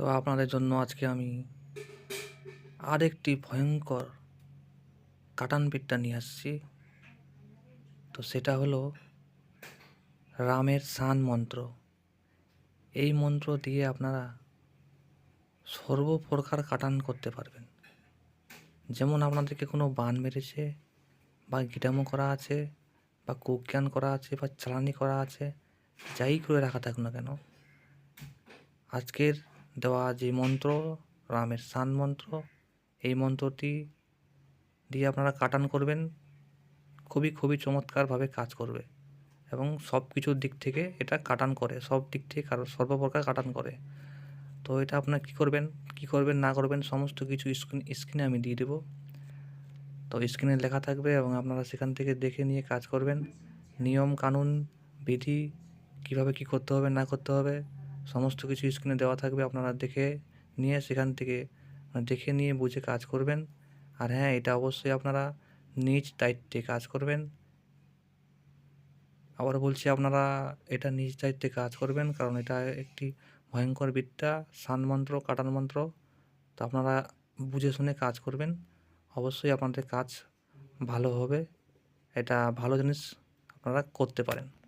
তো আপনাদের জন্য আজকে আমি আরেকটি ভয়ঙ্কর কাটান বিদ্যা নিয়ে আসছি। তো সেটা হলো রামের সান মন্ত্র। এই মন্ত্র দিয়ে আপনারা সর্বপ্রকার কাটান করতে পারবেন। যেমন আপনাদেরকে কোনো বান মেরেছে, বা গিটামো করা আছে, বা কুজ্ঞান করা আছে, বা চালানি করা আছে, যাই করে রাখা থাকুক না কেন, আজকের দেওয়া যে মন্ত্র, রামের সান মন্ত্র, এই মন্ত্রটি দিয়ে আপনারা কাটান করবেন। খুবই খুবই চমৎকারভাবে কাজ করবে এবং সব কিছুর দিক থেকে এটা কাটান করে, সব দিক থেকে কারও সর্বপ্রকার কাটান করে। তো এটা আপনার কী করবেন কী করবেন, না করবেন, সমস্ত কিছু স্ক্রিন, স্ক্রিনে আমি দিয়ে দেবো। তো স্ক্রিনে লেখা থাকবে এবং আপনারা সেখান থেকে দেখে নিয়ে কাজ করবেন। নিয়ম, কানুন, বিধি, কীভাবে কী করতে হবে, না করতে হবে সমস্ত কিছু স্ক্রিনে দেওয়া থাকবে, আপনারা দেখে নিয়ে সেখান থেকে মানে দেখে নিয়ে বুঝে কাজ করবেন। আর হ্যাঁ এটা অবশ্যই আপনারা নিজ দায়িত্বে কাজ করবেন। আবার বলছি, আপনারা এটা নিজ দায়িত্বে কাজ করবেন, কারণ এটা একটি ভয়ঙ্কর বিদ্যা সান মন্ত্র, কাটান মন্ত্র। তো আপনারা বুঝে শুনে কাজ করবেন। অবশ্যই আপনাদের কাজ ভালো হবে। এটা ভালো জিনিস আপনারা করতে পারেন।